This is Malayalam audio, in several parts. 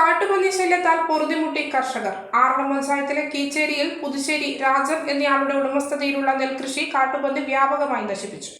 കാട്ടുപന്നി ശല്യത്താൽ പൊറുതിമുട്ടി കർഷകർ. ആറളം പഞ്ചായത്തിലെ കീച്ചേരിയിൽ പുതുശ്ശേരി രാജൻ എന്നയാളുടെ ഉടമസ്ഥതയിലുള്ള നെൽകൃഷി കാട്ടുപന്നി വ്യാപകമായി നശിപ്പിച്ചു.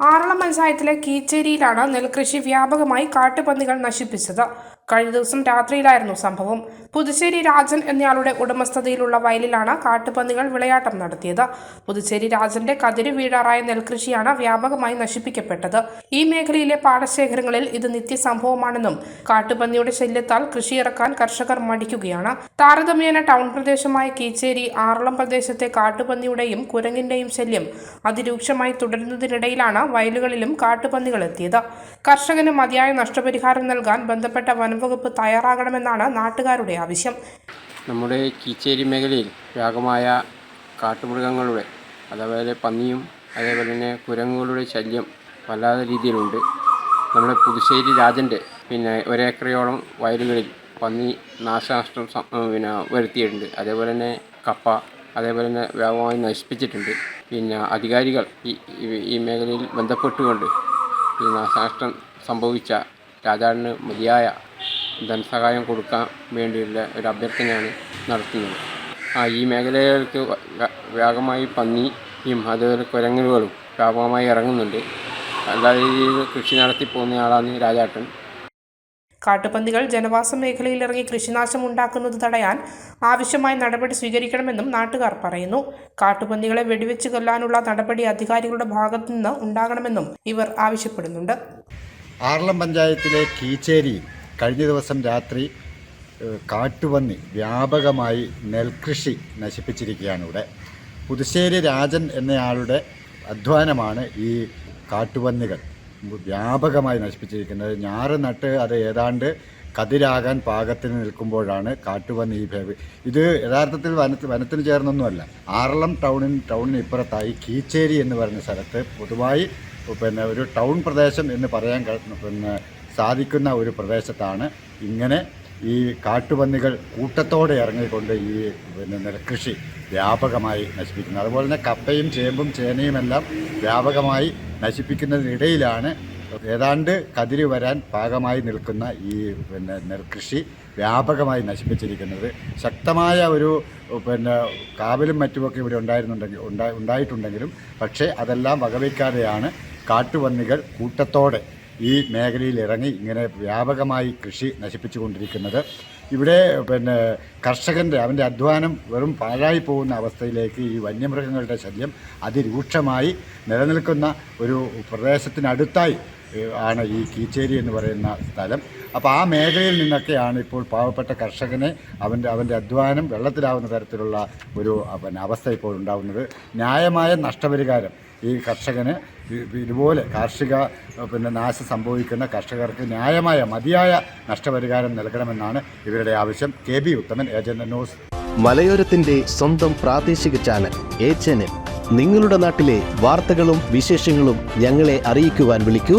ആറളം പഞ്ചായത്തിലെ കീച്ചേരിയിലാണ് നെൽകൃഷി വ്യാപകമായി കാട്ടുപന്നികൾ നശിപ്പിച്ചത്. കഴിഞ്ഞ ദിവസം രാത്രിയിലായിരുന്നു സംഭവം. പുതുച്ചേരി രാജൻ എന്നയാളുടെ ഉടമസ്ഥതയിലുള്ള വയലിലാണ് കാട്ടുപന്നികൾ വിളയാട്ടം നടത്തിയത്. പുതുച്ചേരി രാജന്റെ കതിര് വീഴാറായ നെൽകൃഷിയാണ് വ്യാപകമായി നശിപ്പിക്കപ്പെട്ടത്. ഈ മേഖലയിലെ പാടശേഖരങ്ങളിൽ ഇത് നിത്യസംഭവമാണെന്നും കാട്ടുപന്നിയുടെ ശല്യത്താൽ കൃഷിയിറക്കാൻ കർഷകർ മടിക്കുകയാണ്. താരതമ്യേന ടൗൺ പ്രദേശമായ കീച്ചേരി ആറളം പ്രദേശത്തെ കാട്ടുപന്നിയുടെയും കുരങ്ങിന്റെയും ശല്യം അതിരൂക്ഷമായി തുടരുന്നതിനിടയിലാണ് വയലുകളിലും കാട്ടുപന്നികൾ എത്തിയത്. കർഷകന് മതിയായ നഷ്ടപരിഹാരം നൽകാൻ ബന്ധപ്പെട്ട വനംവകുപ്പ് തയ്യാറാകണമെന്നാണ് നാട്ടുകാരുടെ ആവശ്യം. നമ്മുടെ കീച്ചേരി മേഖലയിൽ വ്യാപകമായ കാട്ടുമൃഗങ്ങളുടെ അതേപോലെ പന്നിയും അതേപോലെ തന്നെ കുരങ്ങുകളുടെ ശല്യം വല്ലാത്ത രീതിയിലുണ്ട്. നമ്മുടെ പുതുശ്ശേരി രാജന്റെ പിന്നെ ഒരേക്കറയോളം വയലുകളിൽ പന്നി നാശനഷ്ടം പിന്നെ വരുത്തിയിട്ടുണ്ട്. അതേപോലെ തന്നെ കപ്പ അതേപോലെ തന്നെ വ്യാപകമായി നശിപ്പിച്ചിട്ടുണ്ട്. പിന്നെ അധികാരികൾ ഈ- ഈ മേഖലയിൽ ബന്ധപ്പെട്ടുകൊണ്ട് ഈ നാശനഷ്ടം സംഭവിച്ച രാജാവിന് മതിയായ ധനസഹായം കൊടുക്കാൻ വേണ്ടിയുള്ള ഒരു അഭ്യർത്ഥനയാണ് നടത്തുന്നത്. ആ ഈ മേഖലകൾക്ക് വ്യാപകമായി പന്നിയും അതുപോലെ കുരങ്ങലുകളും വ്യാപകമായി ഇറങ്ങുന്നുണ്ട്. നല്ല രീതിയിൽ കൃഷി നടത്തി പോകുന്നയാളാണ് രാജാട്ടൻ. കാട്ടുപന്നികൾ ജനവാസ മേഖലയിൽ ഇറങ്ങി കൃഷിനാശം ഉണ്ടാക്കുന്നത് തടയാൻ ആവശ്യമായ നടപടി സ്വീകരിക്കണമെന്നും നാട്ടുകാർ പറയുന്നു. കാട്ടുപന്നികളെ വെടിവെച്ച് കൊല്ലാനുള്ള നടപടി അധികാരികളുടെ ഭാഗത്തുനിന്ന് ഉണ്ടാകണമെന്നും ഇവർ ആവശ്യപ്പെടുന്നുണ്ട്. ആർളം പഞ്ചായത്തിലെ കീച്ചേരിയിൽ കഴിഞ്ഞ ദിവസം രാത്രി കാട്ടുപന്നി വ്യാപകമായി നെൽകൃഷി നശിപ്പിച്ചിരിക്കുകയാണ് ഇവിടെ. പുതുശ്ശേരി രാജൻ എന്നയാളുടെ അധ്വാനമാണ് ഈ കാട്ടുപന്നികൾ വ്യാപകമായി നശിപ്പിച്ചിരിക്കുന്നത്. ഞാറ് നട്ട് അത് ഏതാണ്ട് കതിരാകാൻ പാകത്തിന് നിൽക്കുമ്പോഴാണ് കാട്ടുപന്നി ഈ ഭേവി ഇത് യഥാർത്ഥത്തിൽ വനത്തിൽ വനത്തിന് ചേർന്നൊന്നുമല്ല. ആറളം ടൗണിന് ടൗണിന് ഇപ്പുറത്തായി കീച്ചേരി എന്ന് പറയുന്ന സ്ഥലത്ത് പൊതുവായി പിന്നെ ഒരു ടൗൺ പ്രദേശം എന്ന് പറയാൻ പിന്നെ സാധിക്കുന്ന ഒരു പ്രദേശത്താണ് ഇങ്ങനെ ഈ കാട്ടുപന്നികൾ കൂട്ടത്തോടെ ഇറങ്ങിക്കൊണ്ട് ഈ പിന്നെ നെൽകൃഷി വ്യാപകമായി നശിപ്പിക്കുന്നത്. അതുപോലെ തന്നെ കപ്പയും ചേമ്പും ചേനയും എല്ലാം വ്യാപകമായി നശിപ്പിക്കുന്നതിനിടയിലാണ് ഏതാണ്ട് കതിരി വരാൻ പാകമായി നിൽക്കുന്ന ഈ പിന്നെ നെൽകൃഷി വ്യാപകമായി നശിപ്പിച്ചിരിക്കുന്നത്. ശക്തമായ ഒരു പിന്നെ കാവലും മറ്റുമൊക്കെ ഇവിടെ ഉണ്ടായിരുന്നുണ്ടെങ്കിൽ ഉണ്ടാ ഉണ്ടായിട്ടുണ്ടെങ്കിലും പക്ഷേ അതെല്ലാം വകവയ്ക്കാതെയാണ് കാട്ടുപന്നികൾ കൂട്ടത്തോടെ ഈ മേഖലയിൽ ഇറങ്ങി ഇങ്ങനെ വ്യാപകമായി കൃഷി നശിപ്പിച്ചുകൊണ്ടിരിക്കുന്നത്. ഇവിടെ പിന്നെ കർഷകന്റെ അവന്റെ അധ്വാനം വെറും പാഴായി പോകുന്ന അവസ്ഥയിലേക്ക് ഈ വന്യമൃഗങ്ങളുടെ ശല്യം അതിരൂക്ഷമായി നിലനിൽക്കുന്ന ഒരു പ്രദേശത്തിനടുത്തായി ആണ് ഈ കീച്ചേരി എന്ന് പറയുന്ന സ്ഥലം. അപ്പോൾ ആ മേഖലയിൽ നിന്നൊക്കെയാണ് ഇപ്പോൾ പാവപ്പെട്ട കർഷകനെ അവന്റെ അവന്റെ അധ്വാനം വെള്ളത്തിലാവുന്ന തരത്തിലുള്ള ഒരു പിന്നെ അവസ്ഥ ഇപ്പോൾ ഉണ്ടാകുന്നത് ന്യായമായ നഷ്ടപരിഹാരം ഈ കർഷകന് ഇതുപോലെ കാർഷിക പിന്നെ നാശം സംഭവിക്കുന്ന കർഷകർക്ക് ന്യായമായ മതിയായ നഷ്ടപരിഹാരം നൽകണമെന്നാണ് ഇവരുടെ ആവശ്യം. K B Uthaman agent news. മലയോരത്തിന്റെ സ്വന്തം പ്രാദേശിക ചാനൽ എ ചാനൽ. നിങ്ങളുടെ നാട്ടിലെ വാർത്തകളും വിശേഷങ്ങളും ഞങ്ങളെ അറിയിക്കുവാൻ വിളിക്കൂ.